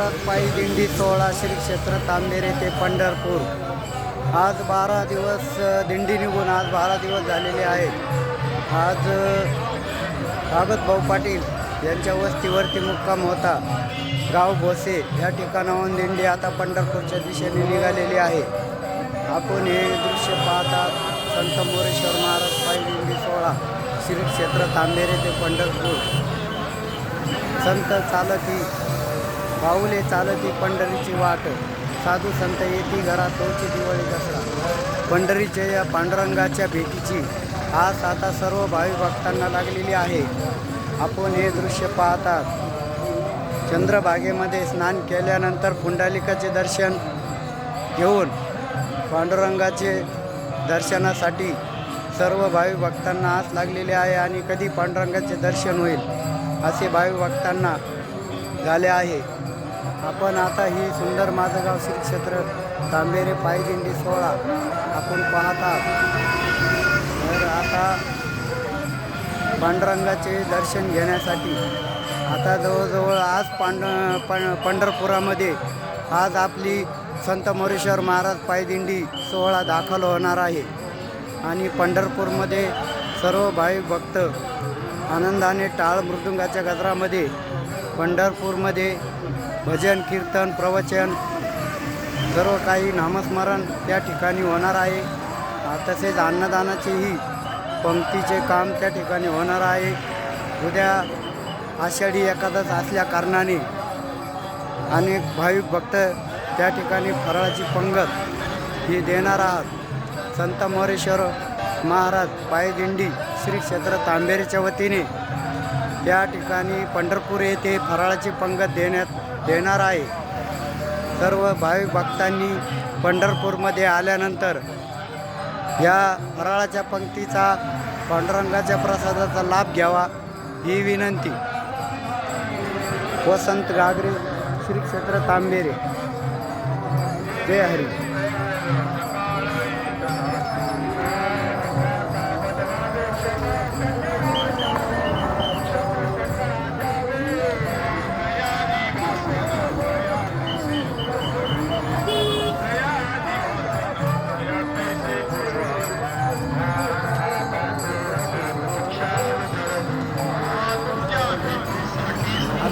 महाराज पायी दिंडी सोहळा श्री क्षेत्र तांबेरे ते पंढरपूर. आज बारा दिवस दिंडी निघून आज बारा दिवस झालेले आहेत. आज भागत भाऊ पाटील यांच्या वस्तीवरती मुक्काम होता. गाव भोसे या ठिकाणाहून दिंडी आता पंढरपूरच्या दिशेने निघालेली आहे. आपण हे दृश्य पाहतात संत मोरेश्वर महाराज पायी दिंडी सोहळा श्री क्षेत्र तांबेरे ते पंढरपूर. संत चालती पाऊले चालती पंढरीची वाट. साधू संत येती घरा तोची दिवाळी दसरा. पंढरीच्या या पांडुरंगाच्या भेटीची आज आता सर्व भावी भक्तांना लागलेली आहे. आपण हे दृश्य पाहतात. चंद्रभागेमध्ये स्नान केल्यानंतर पुंडालिकाचे दर्शन घेऊन पांडुरंगाचे दर्शनासाठी सर्व भावी भक्तांना आस लागलेले आहे आणि कधी पांडुरंगाचे दर्शन होईल असे भावी भक्तांना झाले आहे. आपण आता ही सुंदर माझं गाव श्री क्षेत्र तांबेरे पायदिंडी सोहळा आपण पाहत आहात. तर आता पांडुरंगाचे दर्शन घेण्यासाठी आता जवळजवळ आज पांड पं पंढरपुरामध्ये आज आपली संत मोरेश्वर महाराज पायदिंडी सोहळा दाखल होणार आहे. आणि पंढरपूरमध्ये सर्व भाविक भक्त आनंदाने टाळ मृदुंगाच्या गजरामध्ये पंढरपूरमध्ये भजन कीर्तन प्रवचन सर्व काही नामस्मरण त्या ठिकाणी होणार आहे. तसेच अन्नदानाचेही पंक्तीचे काम त्या ठिकाणी होणार आहे. उद्या आषाढी एकादश असल्या कारणाने अनेक भाविक भक्त त्या ठिकाणी फराळाची पंगत ही देणार आहात. संत मोरेश्वर महाराज पायदिंडी श्री क्षेत्र तांबेरीच्या वतीने त्या ठिकाणी पंढरपूर येथे फराळाची पंगत देण्यात देणार आहे. सर्व भाविक भक्तांनी पंढरपूरमध्ये आल्यानंतर या फराळाच्या पंक्तीचा पांडुरंगाच्या प्रसादाचा लाभ घ्यावा ही विनंती. वसंत गागरे श्री क्षेत्र तांबेरे. जय हरी.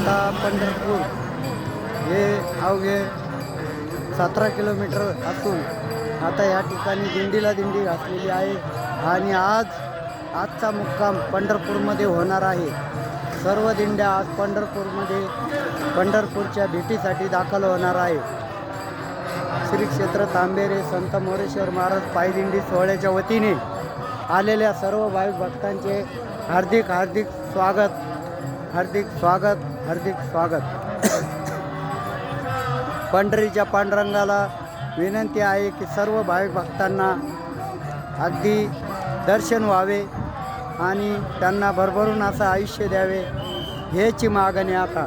आता पंढरपूर. हे अवघे सतरा किलोमीटर असून आता या ठिकाणी दिंडीला दिंडी घातलेली आहे आणि आज आजचा मुक्काम पंढरपूरमध्ये होणार आहे. सर्व दिंड्या आज पंढरपूरमध्ये पंढरपूरच्या भेटीसाठी दाखल होणार आहे. श्री क्षेत्र तांबेरे संत मोरेश्वर महाराज पायदिंडी सोहळ्याच्या वतीने आलेल्या सर्व भाविक भक्तांचे हार्दिक हार्दिक स्वागत हार्दिक स्वागत. हार्दिक स्वागत. पंढरीच्या पांडुरंगाला विनंती आहे की सर्व भाविक भक्तांना अगदी दर्शन व्हावे आणि त्यांना भरभरून असं आयुष्य द्यावे ह्याची मागणी आता.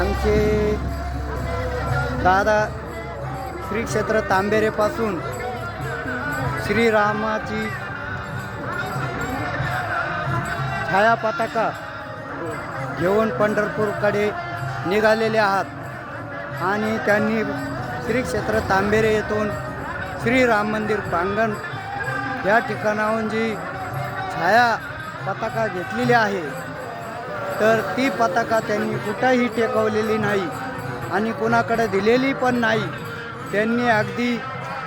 आमचे दादा श्री क्षेत्र तांबेरेपासून श्रीरामाची छाया पताका घेऊन पंढरपूरकडे निघालेले आहात. आणि त्यांनी श्री क्षेत्र तांबेरे येथून श्रीराम मंदिर प्रांगण या ठिकाणाहून जी छाया पताका घेतलेली आहे तर ती पताका त्यांनी कुठंही टेकवलेली नाही आणि कुणाकडे दिलेली पण नाही. त्यांनी अगदी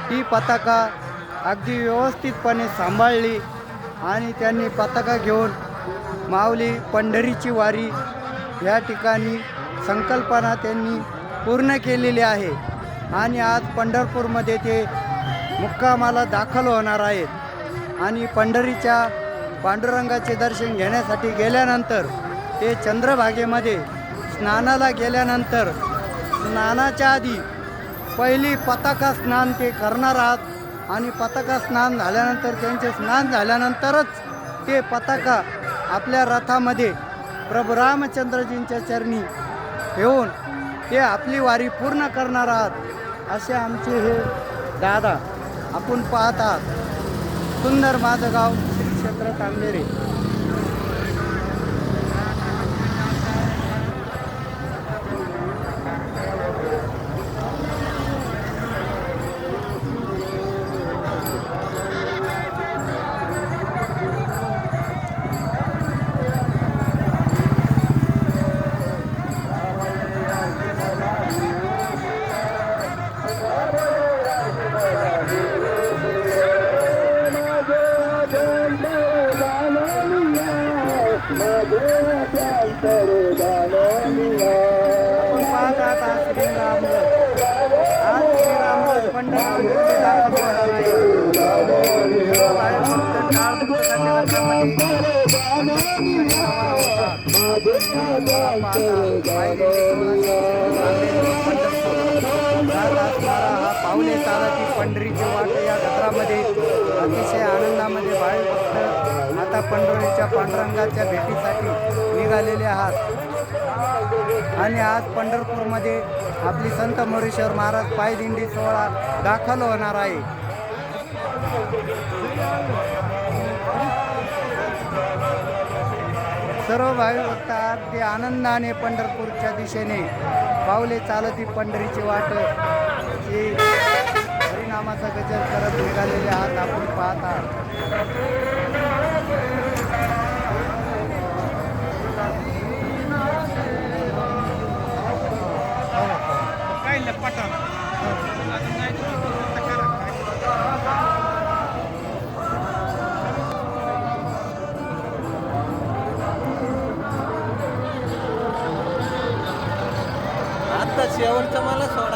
ती पताका अगदी व्यवस्थितपणे सांभाळली आणि त्यांनी पताका घेऊन माऊली पंढरीची वारी या ठिकाणी संकल्पना त्यांनी पूर्ण केलेली आहे. आणि आज पंढरपूरमध्ये ते मुक्कामाला दाखल होणार आहेत. आणि पंढरीच्या पांडुरंगाचे दर्शन घेण्यासाठी गेल्यानंतर ते चंद्रभागेमध्ये स्नानाला गेल्यानंतर स्नानाच्या आधी पहिली पताका स्नान ते करणार आहात. आणि पताका स्नान झाल्यानंतर त्यांचे स्नान झाल्यानंतरच ते पताका आपल्या रथामध्ये प्रभू रामचंद्रजींच्या चरणी येऊन ते आपली वारी पूर्ण करणार आहात असे आमचे हे दादा आपण पाहत आहात सुंदर माझं गाव श्री क्षेत्र तांबेरे. पाहुणे ताराची पंढरीची वाट या जत्रामध्ये अतिशय आनंदामध्ये बाळ फक्त आता पंढरीच्या पांडुरंगाच्या भेटीसाठी निघालेले आहात आणि आज पंढरपूरमध्ये आपली संत मोरेश्वर महाराज पायदिंडी सोहळा दाखल होणार आहे. सर्व भाविक भक्त ते आनंदाने पंढरपूरच्या दिशेने पावले चालती पंढरीची वाट ही हरिनामाचा गजर करत निघालेले आहात आपण पाहत. आहात வருஷமாலாம் சோடா